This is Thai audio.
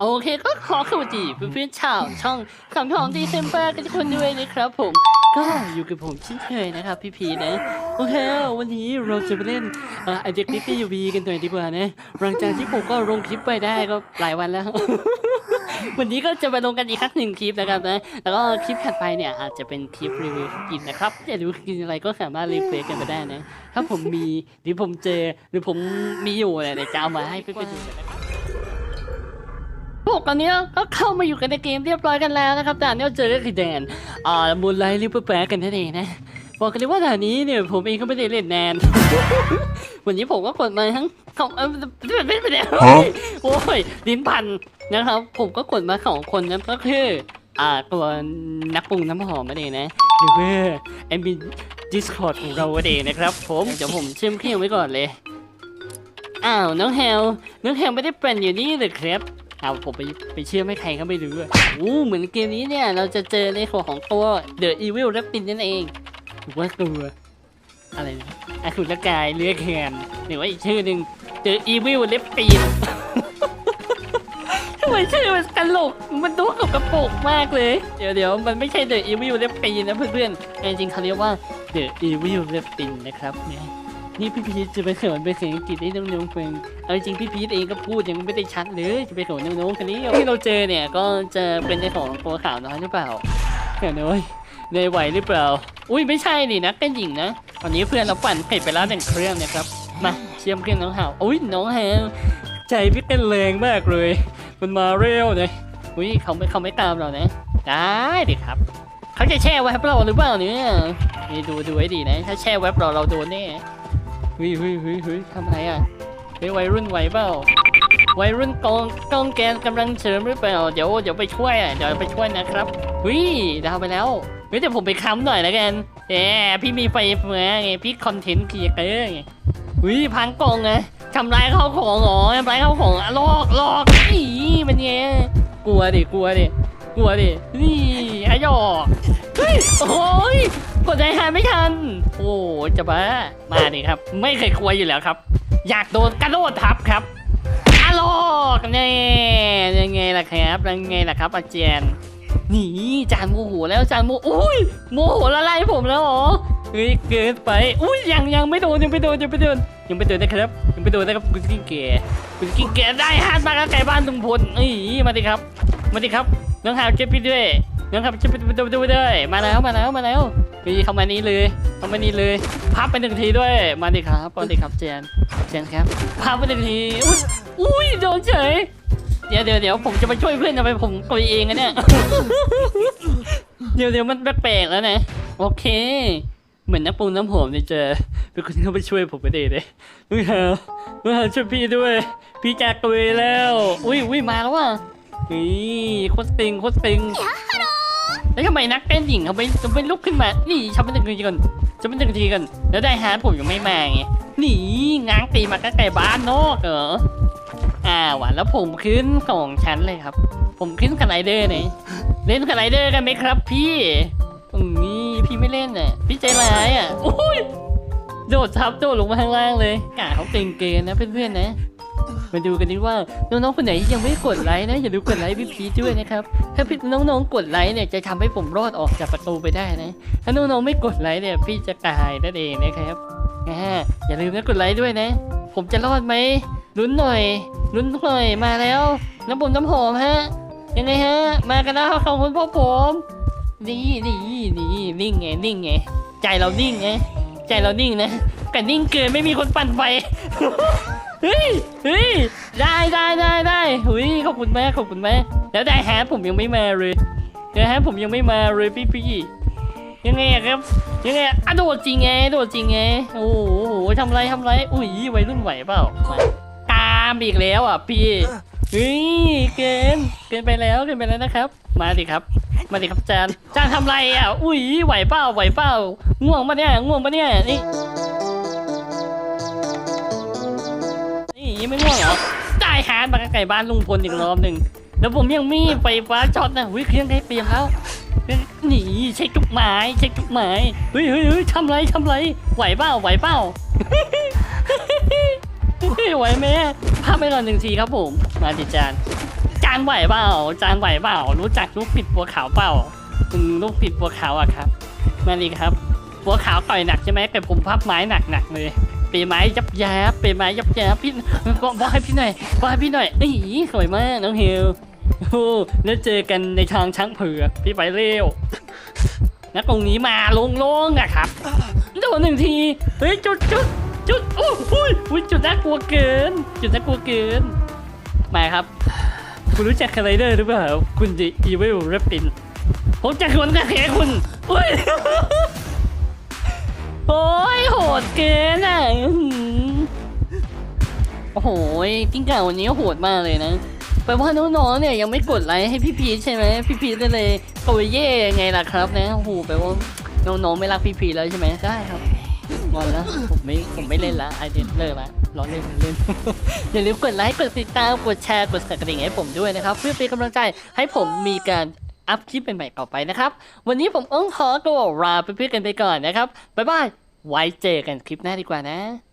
โอเคก็ขอสวัสดีเพื่อนๆชาวช่องคำทองดีเซมเบอร์กันทุกคนด้วยนะครับผม ก็อยู่กับผมเช่นเคยนะครับพี่พีนะ โอเค วันนี้เราจะไปเล่นไอเด็กนิกกี้ยูวีกันหน่อยดีกว่านะหลังจากที่ผมก็ลงคลิปไปได้ก็หลายวันแล้ว วันนี้ก็จะมาลงกันอีกครั้งหนึ่งคลิปนะครับนะ แล้วก็คลิปถัดไปเนี่ยอาจจะเป็นคลิปรีวิวกินนะครับอยากรู้กินอะไรก็สามารถรีเควสกันมาได้นะ ถ้าผมมีหรือผมเจอหรือผมมีอยู่เนี่ยเดี๋ยวจะเอามาให้เพื่อนๆดูกันนะครับ พวกตอนนี้ก็เข้ามาอยู่กันในเกมเรียบร้อยกันแล้วนะครับด่านนี้เราเจอก็คือแดนอ่ามูลไลท์ริปเปอร์แปรกันนั่นเองนะบอกกันเลยว่าด่านนี้เนี่ยผมเองก็ไม่ได้เล่นแนน วันนี้ผมก็กดมาทั้งสองเออไม่ไม่ไม่ได้โอ้ยลิ้นพันนะครับ ผมก็กดมาสองคนนะก็คืออ่าตัวนักปรุงน้ำหอมนั่นเองนะหรือว่าแอมบินดิสคอร์ดของเราเองนะครับ ผมเดี๋ยวผมเชื่อมเครื่องไว้ก่อนเลย อ้าวน้องแฮลน้องแฮลไม่ได้เป็นอยู่นี่เลยครับ เอาผมไปไปเชื่อไม่ใครก็ไม่รู้อะอู้เหมือนเกมนี้เนี่ยเราจะเจอในของของตัว The Evil Reptin นั่นเองว่าตัวอะไรนะอคุลกายเลือกแขนหรือว่าอีกชื่อหนึ่ง The Evil Reptin ทำไมชื่อมันตลก มันดูกับกระโปรงมากเลย เดี๋ยวเดี๋ยวมันไม่ใช่ The Evil Reptin นะเพื่อนๆจริงๆเขาเรียกว่า The Evil Reptin นะครับเนี่ย นี่พี่พีชจะไปเขินไปเสียงอังกฤษให้น้องๆฟังเอาจริงพี่พีทเองก็พูดยังไม่ได้ชัดเลยจะไปโขนน้องๆคนนี้ที่เราเจอเนี่ยก็จะเป็นในของตัวขาวน้อยหรือเปล่าขาวน้อยในไหวหรือเปล่า อุ้ยไม่ใช่นี่นะเป็นหญิงนะตอนนี้เพื่อนเราปั่นเผ็ดไปแล้วหนึ่งเครื่องนะครับ มาเชื่อมเครื่องน้องหาวอุ้ยน้องแฮวใจพี่เต้นแรงมากเลย มันมาเร็วเลยอุ้ยเขาไม่เขาไม่ตามเรานะ ได้ดิครับเขาจะแช่เว็บเราหรือเปล่าเนี่ยนี่ดูดูให้ดีนะ ถ้าแช่เว็บเราเราโดนแน่ เฮ้ยเฮ้ยเฮ้ยเฮ้ยทำไรอะเฮ้ยวัยรุ่นไหวเปล่าวัยรุ่นกองกองแกนกำลังเสริมหรือเปล่าเดี๋ยวเดี๋ยวไปช่วยอะเดี๋ยวไปช่วยนะครับวิดาวไปแล้วเฮ้ยเดี๋ยวผมไปค้ำหน่อยแล้วกันแหมพี่มีไฟเฟือไงพี่คอนเทนต์เกียร์เกอร์ไงวิพังกองไงทำร้ายเข้าของหรอทำร้ายเข้าของลอกลอกอีมันไงกลัวดิกลัวดิกลัวดินี่อ้หยอกเฮ้ยโอ้ย กดใจหายไม่ทัน โอ้จะบ้ามาดิครับ ไม่เคยกลัวอยู่แล้วครับ อยากโดนกระโดดทับครับอะโลกนี่ยังไงล่ะครับยังไงล่ะครับอาจารย์หนีจานโมโหแล้วจานโมอุ้ยโมโหละลายผมแล้วเหรอเฮ้ยเกินไปอุ้ยยังยังไม่โดนยังไม่โดนยังไม่โดนยังไม่โดนนะครับยังไม่โดนนะครับคุณกิ้งเก๋คุณกิ้งเก๋ได้ฮาร์ดมาแล้วไก่บ้านตุงพลนี่มาดิครับมาดิครับน้องหาวเจ็บพี่ด้วยน้องหาวเจ็บพี่ด้วยด้วยมาแล้วมาแล้วมาแล้ว นี่เข้ามานี่เลยเข้ามานี่เลยพับไปหนึ่งทีด้วยมาดิครับมาดิครับเจนเชิญครับพาไปหนึ่งทีอุ้ยโดนเฉยเดี๋ยวเดี๋ยวเดี๋ยวผมจะไปช่วยเพื่อนทำไมผมกลัวเองอะเนี่ยเดี๋ยวเดี๋ยวมันแปลกๆแล้วนะโอเค เหมือนน้ำปูน้ำหอมเนี่ยเจอเป็นคนเข้าไปช่วยผมไปเดเลยมึงหามึงหาช่วยพี่ด้วย พี่จากตัวแล้ว อุ้ยอุ้ยมาแล้วว่ะนี่โคตรติงโคตรติง แล้วทำไมนักเต้นหญิงเขาไม่ไม่ลุกขึ้นมา นี่ฉันเป็นหนึ่งทีก่อนฉันเป็นหนึ่งทีก่อนแล้วได้ฮาร์ดผมยังไม่มาไงหนีง้างตีมาใกล้ๆบ้านนอกเหรออ่าหวานแล้วผมขึ้นของฉันเลยครับ ผมขึ้นสไลเดอร์เนี่ยเล่นสไลเดอร์กันไหมครับ พี่ตรงนี้พี่ไม่เล่นอะพี่ใจร้ายอะโอ้ยโดดทับโดดลงมาข้างล่างเลยกาเขาเก่งเกินนะเพื่อนๆนะ มาดูกันดีว่าน้องๆคนไหนยังไม่กดไลค์นะอย่าลืมกดไลค์พี่พีชด้วยนะครับถ้าพี่น้องๆกดไลค์เนี่ยจะทำให้ผมรอดออกจากประตูไปได้นะ ถ้าน้องๆไม่กดไลค์เนี่ยพี่จะตายนั่นเองนะครับอ่าอย่าลืมนะกดไลค์ด้วยนะ ผมจะรอดไหมลุ้นหน่อยลุ้นหน่อยมาแล้ว น้ำผมน้ำหอมฮะยังไงฮะ มากันแล้วขอบคุณพ่อผมนี่นี่นี่นิ่งไงนิ่งไงใจเรานิ่งไงใจเรานิ่งนะแต่นิ่งเกินไม่มีคนปั่นไฟ เฮ้ยเฮ้ยได้ได้ได้ได้หุยขอบคุณแมากขอบคุณแมากแล้วได้แฮปผมยังไม่มาเลยเดี๋ยวแฮปผมยังไม่มาเลยพี่พี่ยังไงครับยังไงอะโดดจริงไงโดดจริงไงโอ้โหทำไรทำไรอุ้ยวัยรุ่นไหวเปล่ามาตามอีกแล้วอะพี่เฮ้ยเกินเกินไปแล้วเกินไปแล้วนะครับ มาดิครับ มาดิครับจานจานทำไรอะอุ้ยไหวเปล่าไหวเปล่าง่วงปะเนี่ยง่วงปะเนี่ยนี่ นี่ยังไม่ง่วงเหรอได้หามาไก่บ้านลุงพลอีกรอบหนึ่งแล้วผมยังมีไฟฟ้าช็อตนะวิเครื่องได้เปลี่ยนแล้วหนีเช็คทุกไม้เช็คทุกไม้เฮ้ยเฮ้ยเฮ้ยทำไรทำไรไหวเปล่าไหวเปล่าไหวไหมพาพไปก่อนหนึ่งทีครับผม มาดิจานจานไหวเปล่าจานไหวเปล่ารู้จักลูกปิดบัวขาวเปล่าอืมลูกปิดบัวขาวอะครับ มาดีครับบัวขาวต่อยหนักใช่ไหมแต่ผมพับไม้หนักๆเลย ปีไม้ยับยับปีไม้ยับยับพี่บอกบอกให้พี่หน่อยบอกให้พี่หน่อยอีสวยมากน้องเฮลโอ้แล้วเจอกันในทางช้างเผือกพี่ไปเร็วแล้วตรงนี้มาลงๆนะครับโดนหนึ่งทีเฮ้ยจุดจุดจุดโอ้โหอุ๊ยจุดน่ากลัวเกิน จุดน่ากลัวเกินมาครับ คุณรู้จักคาไรเดอร์หรือเปล่าคุณดิอีเวลเรปินผมจะชวนกระแขคุณอุ้ย โอ้ยโหดเกินอะโอ้โหกิ้งก่าวันนี้โหดมากเลยนะแปลว่าน้องๆเนี่ยยังไม่กดไลค์ให้พี่พีชใช่ไหมพี่พีชก็เลยโอยเย่ไงล่ะครับนะโอ้โหแปลว่าน้องๆไม่รักพี่พีชแล้วใช่ไหมใช่ครับงอนแล้วผมไม่ผมไม่เล่นละไอเดนเลิกละล้อเล่นเล่นอย่าลืมกดไลค์กดติดตามกดแชร์กดกระดิ่งให้ผมด้วยนะครับ เพื่อเป็นกำลังใจให้ผมมีการ อัพคลิปใหม่ๆต่อไปนะครับ วันนี้ผมอ้องขอตัวลาไปเพื่อนๆกันไปก่อนนะครับ บ๊ายบาย ไว้เจอกันคลิปหน้าดีกว่านะ